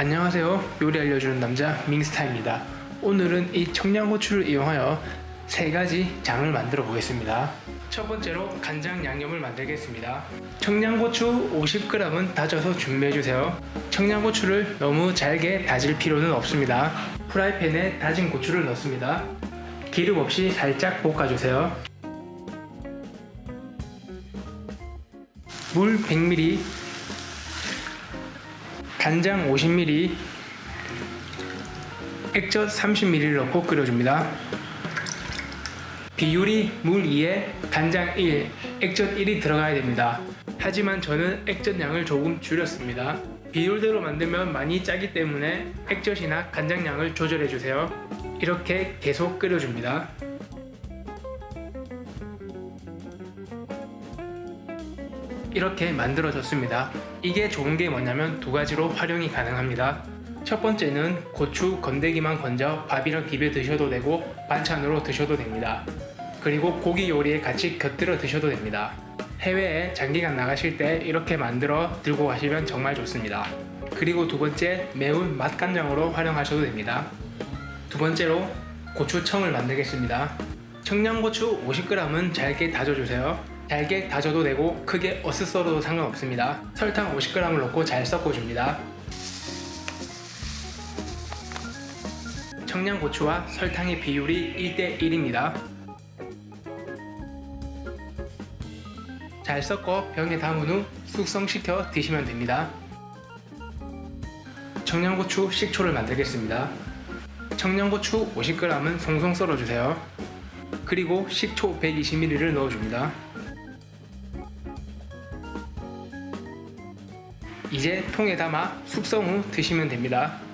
안녕하세요. 요리 알려주는 남자 밍스타입니다. 오늘은 이 청양고추를 이용하여 세 가지 장을 만들어 보겠습니다. 첫 번째로 간장 양념을 만들겠습니다. 청양고추 50g은 다져서 준비해 주세요. 청양고추를 너무 잘게 다질 필요는 없습니다. 프라이팬에 다진 고추를 넣습니다. 기름 없이 살짝 볶아주세요. 물 100ml, 간장 50ml, 액젓 30ml 넣고 끓여줍니다. 비율이 물 2에 간장 1, 액젓 1이 들어가야 됩니다. 하지만 저는 액젓 양을 조금 줄였습니다. 비율대로 만들면 많이 짜기 때문에 액젓이나 간장 양을 조절해 주세요. 이렇게 계속 끓여줍니다. 이렇게 만들어졌습니다. 이게 좋은 게 뭐냐면 두 가지로 활용이 가능합니다. 첫 번째는 고추 건더기만 건져 밥이랑 비벼 드셔도 되고 반찬으로 드셔도 됩니다. 그리고 고기 요리에 같이 곁들여 드셔도 됩니다. 해외에 장기간 나가실 때 이렇게 만들어 들고 가시면 정말 좋습니다. 그리고 두 번째 매운 맛간장으로 활용하셔도 됩니다. 두 번째로 고추청을 만들겠습니다. 청양고추 50g은 잘게 다져주세요. 잘게 다져도 되고 크게 어슷 썰어도 상관없습니다. 설탕 50g을 넣고 잘 섞어줍니다. 청양고추와 설탕의 비율이 1대1입니다. 잘 섞어 병에 담은 후 숙성시켜 드시면 됩니다. 청양고추 식초를 만들겠습니다. 청양고추 50g은 송송 썰어주세요. 그리고 식초 120ml를 넣어줍니다. 이제 통에 담아 숙성 후 드시면 됩니다.